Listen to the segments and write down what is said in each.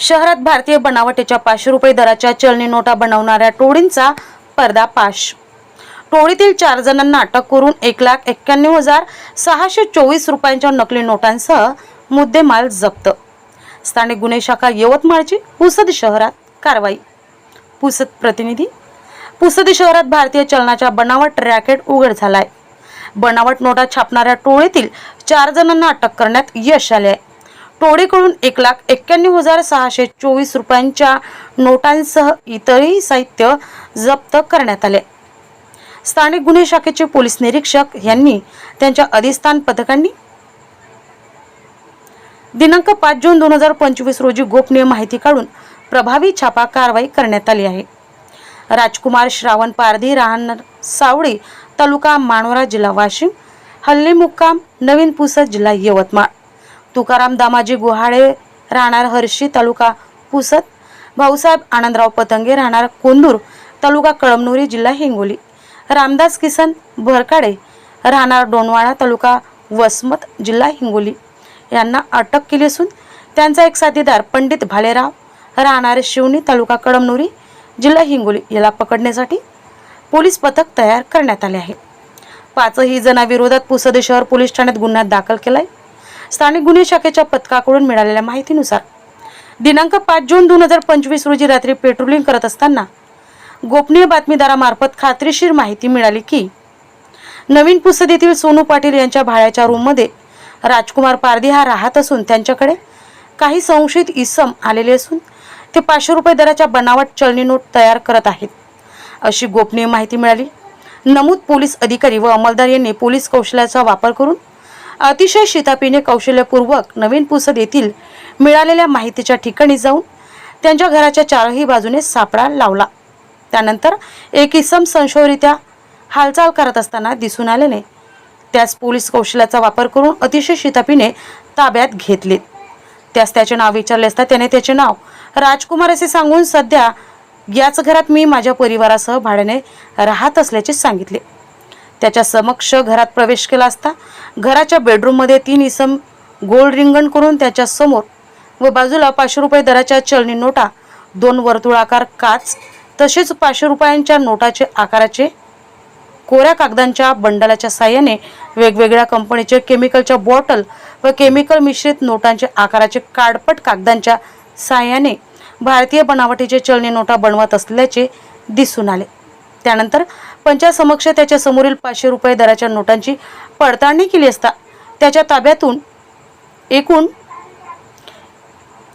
शहरात भारतीय बनावटीच्या पाचशे रुपये दराच्या चलनी नोटा बनवणाऱ्या टोळींचा पर्दापाश टोळीतील चार जणांना अटक करून एक लाख एक्क्याण्णव हजार सहाशे चोवीस रुपयांच्या नकली नोटांसह मुद्देमाल जप्त. स्थानिक गुन्हे शाखा यवतमाळची पुसद शहरात कारवाई. पुसद प्रतिनिधी पुसद शहरात भारतीय चलनाच्या बनावट रॅकेट उघड झालाय. बनावट नोटा छापणाऱ्या टोळीतील चार जणांना अटक करण्यात यश आले आहे टोळीकडून एक लाख एक्क्याण्णव हजार सहाशे चोवीस रुपयांच्या नोटांसह इतरही साहित्य जप्त करण्यात आले. स्थानिक गुन्हे शाखेचे पोलीस निरीक्षक यांनी त्यांच्या अधिस्थान पथकांनी दिनांक पाच जून दोन हजार पंचवीस रोजी गोपनीय माहिती काढून प्रभावी छापा कारवाई करण्यात आली आहे. राजकुमार श्रावण पारधी राहणार सावळी तालुका मानोरा जिल्हा वाशिम हल्ली मुक्काम नवीन पुसद जिल्हा यवतमाळ. तुकाराम दामाजी गुहाळे राहणार हर्षी तालुका पुसद. भाऊसाहेब आनंदराव पतंगे राहणार कोंदूर तालुका कळमनुरी जिल्हा हिंगोली. रामदास किसन भरकाडे राहणार डोनवाळा तालुका वसमत जिल्हा हिंगोली. यांना अटक केली असून त्यांचा एक साथीदार पंडित भालेराव राहणारे शिवणी तालुका कळमनुरी जिल्हा हिंगोली याला पकडण्यासाठी पोलीस पथक तयार करण्यात आले आहे. पाचही जणांविरोधात पुसद शहर पोलीस ठाण्यात गुन्हा दाखल केला आहे स्थानिक गुन्हे शाखेच्या पथकाकडून मिळालेल्या माहितीनुसार दिनांक पाच जून दोन हजार पंचवीस रोजी रात्री पेट्रोलिंग करत असताना गोपनीय बातमीदारामार्फत खात्रीशीर माहिती मिळाली की नवीन पुसद येथील सोनू पाटील यांच्या भाड्याच्या रूममध्ये राजकुमार पारधी हा राहत असून त्यांच्याकडे काही संशयित इसम आलेले असून ते पाचशे रुपये दराच्या बनावट चलनी नोट तयार करत आहेत. अशी गोपनीय माहिती मिळाली. नमूद पोलीस अधिकारी व अंमलदार यांनी पोलीस कौशल्याचा वापर करून अतिशय शितापीने कौशल्यपूर्वक नवीन पुसद येथील मिळालेल्या माहितीच्या ठिकाणी जाऊन त्यांच्या घराच्या चारही बाजूने सापळा लावला. त्यानंतर एक इसम संशयरित्या हालचाल करत असताना दिसून आल्याने त्यास पोलीस कौशल्याचा वापर करून अतिशय शितापीने ताब्यात घेतले. त्यास त्याचे नाव विचारले असता त्याने त्याचे नाव राजकुमार असे सांगून सध्या याच घरात मी माझ्या परिवारासह भाड्याने राहत असल्याचे सांगितले. त्याच्या समक्ष घरात प्रवेश केला असता घराच्या बेडरूममध्ये तीन इसम गोल रिंगण करून त्याच्यासमोर व बाजूला पाचशे रुपये दराच्या चलनी नोटा दोन वर्तुळाकार काच तसेच पाचशे रुपयांच्या नोटाचे आकाराचे कोऱ्या कागदांच्या बंडलाच्या साह्याने वेगवेगळ्या कंपनीचे केमिकलच्या बॉटल व केमिकल मिश्रित नोटांचे आकाराचे काडपट कागदांच्या साह्याने भारतीय बनावटीचे चलनी नोटा बनवत असल्याचे दिसून आले. त्यानंतर पंचासमक्ष त्याच्या समोरील पाचशे रुपये दराच्या नोटांची पडताळणी केली असता त्याच्या ताब्यातून एकूण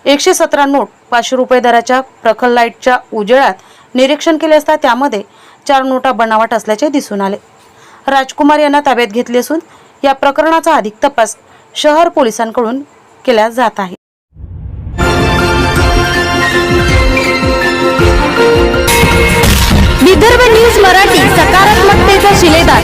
एकशे सतरा नोट पाचशे रुपये दराच्या प्रखल लाईटच्या उजेळात निरीक्षण केले असता त्यामध्ये चार नोटा बनावट असल्याचे दिसून आले. राजकुमार यांना ताब्यात घेतले असून या प्रकरणाचा अधिक तपास शहर पोलिसांकडून केला जात आहे.